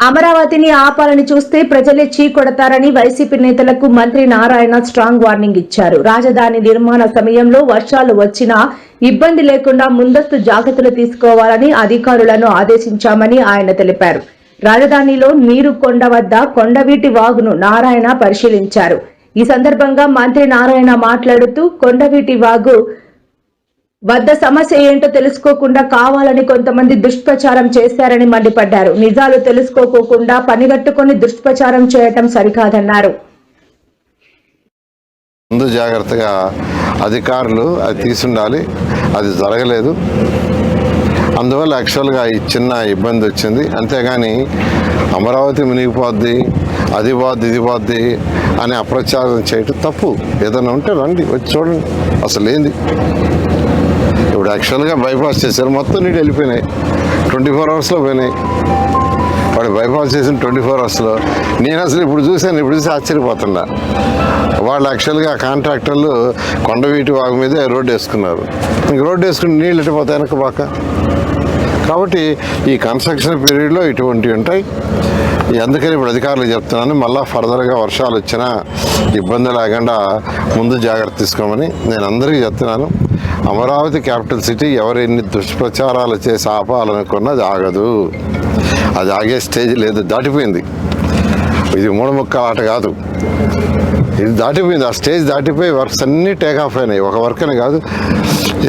అమరావతిని ఆపాలని చూస్తే ప్రజలే చీకొడతారని వైసీపీ నేతలకు మంత్రి నారాయణ స్ట్రాంగ్ వార్నింగ్ ఇచ్చారు. రాజధాని నిర్మాణ సమయంలో వర్షాలు వచ్చినా ఇబ్బంది లేకుండా ముందస్తు జాగ్రత్తలు తీసుకోవాలని అధికారులను ఆదేశించామని ఆయన తెలిపారు. రాజధానిలో నీరు కొండ వద్ద కొండవీటి వాగును నారాయణ పరిశీలించారు. ఈ సందర్భంగా మంత్రి నారాయణ మాట్లాడుతూ కొండవీటి వాగు వద్ద సమస్య ఏంటో తెలుసుకోకుండా కావాలని కొంతమంది దుష్ప్రచారం చేశారని మండిపడ్డారు. నిజాలు తెలుసుకోకోకుండా పనిగట్టుకుని దుష్ప్రచారం చేయటం సరికాదన్నారు. ముందు జాగ్రత్తగా అధికారులు అది తీసుండాలి. అది జరగలేదు. అందువల్ల యాక్చువల్గా ఈ చిన్న ఇబ్బంది వచ్చింది. అంతేగాని అమరావతి మునిగిపోద్ది అది పోద్ది ఇది పోద్ది అని అప్రచారం చేయటం తప్పు. ఏదైనా ఉంటే రండి వచ్చి చూడండి. అసలు ఏంది ఇప్పుడు యాక్చువల్గా బైపాస్ చేశారు. మొత్తం నీళ్ళు వెళ్ళిపోయినాయి. ట్వంటీ ఫోర్ అవర్స్లో పోయినాయి. వాడు బైపాస్ చేసిన ట్వంటీ ఫోర్ అవర్స్లో నేను అసలు ఇప్పుడు చూశాను ఇప్పుడు చూసి ఆశ్చర్యపోతున్నా. వాళ్ళు యాక్చువల్గా కాంట్రాక్టర్లు కొండవీటి వాగు మీదే రోడ్డు వేసుకున్నారు. ఇంక రోడ్డు వేసుకుని నీళ్ళు ఇటుపోతాయి వెనక బాక కాబట్టి ఈ కన్స్ట్రక్షన్ పీరియడ్లో ఇటువంటివి ఉంటాయి. అందుకని ఇప్పుడు అధికారులు చెప్తున్నాను మళ్ళీ ఫర్దర్గా వర్షాలు వచ్చినా ఇబ్బంది లేకుండా ముందు జాగ్రత్త తీసుకోమని నేను అందరికీ చెప్తున్నాను. అమరావతి క్యాపిటల్ సిటీ ఎవరు ఎన్ని దుష్ప్రచారాలు చేసి ఆపాలనుకున్నది ఆగదు. అది ఆగే స్టేజ్ లేదు దాటిపోయింది. ఇది మూడముక్కల ఆట కాదు. ఇది దాటిపోయింది ఆ స్టేజ్ దాటిపోయి వర్క్స్ అన్నీ టేక్ ఆఫ్ అయినాయి. ఒక వర్క్ అని కాదు